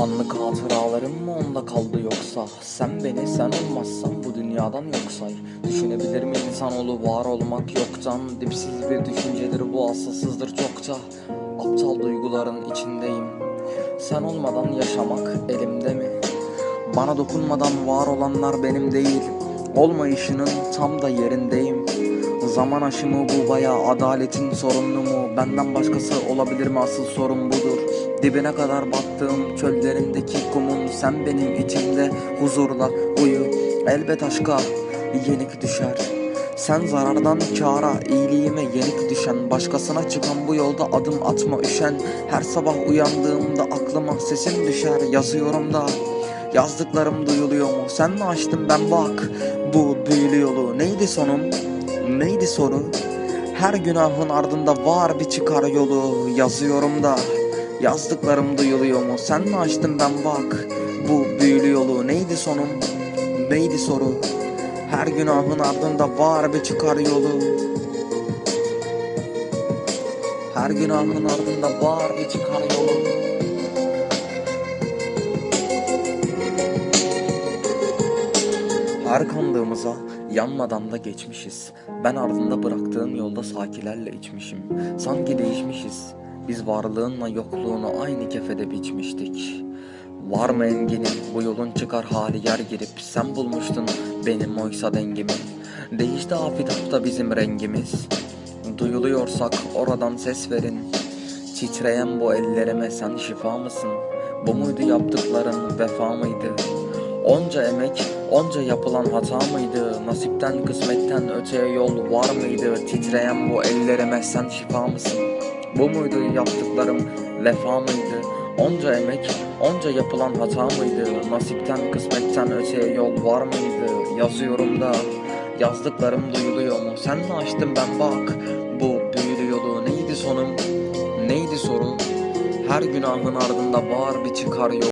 Anlık hatıralarım mı onda kaldı yoksa? Sen beni sen olmazsan bu dünyadan yok say Düşünebilir mi insanoğlu var olmak yoktan? Dipsiz bir düşüncedir bu asılsızdır çokça. Aptal duyguların içindeyim. Sen olmadan yaşamak elimde mi? Bana dokunmadan var olanlar benim değil Olmayışının tam da yerindeyim. Zaman aşımı bu baya adaletin sorunlu mu? Benden başkası olabilir mi? Asıl sorun budur. Dibine kadar battığım çöllerindeki kumun Sen benim içimde huzurla uyu. Elbet aşka yenik düşer. Sen zarardan kâra, iyiliğime yenik düşen Başkasına çıkan bu yolda adım atma üşen. Her sabah uyandığımda aklıma sesin düşer Yazıyorum da yazdıklarım duyuluyor mu? Sen mi açtın ben bak bu büyülü yolu Neydi sonum? Neydi soru? Her günahın ardında var bir çıkar yolu Yazıyorum da yazdıklarım duyuluyor mu? Sen mi açtın ben bak bu büyülü yolu Neydi sonum? Neydi soru? Her günahın ardında var bir çıkar yolu Her günahın ardında var bir çıkar yolu Her kandığımıza yanmadan da geçmişiz. Ben ardında bıraktığım yolda sakilerle içmişim. Sanki değişmişiz. Biz varlığınla yokluğunu aynı kefede biçmiştik. Var mı enginim? Bu yolun çıkar hali yer girip Sen bulmuştun benim oysa dengimi Değişti afitapta bizim rengimiz. Duyuluyorsak oradan ses verin. Titreyen bu ellerime sen şifa mısın? Bu muydu yaptıkların vefa mıydı? Onca emek, onca yapılan hata mıydı? Nasipten kısmetten öteye yol var mıydı? Titreyen bu ellerime sen şifa mısın? Bu muydu yaptıklarım vefa mıydı? Onca emek, onca yapılan hata mıydı? Nasipten kısmetten öteye yol var mıydı? Yazıyorum da yazdıklarım duyuluyor mu? Sen mi açtın ben bak bu büyülü yolu neydi sonum? Neydi soru? Her günahın ardında var bir çıkar yol.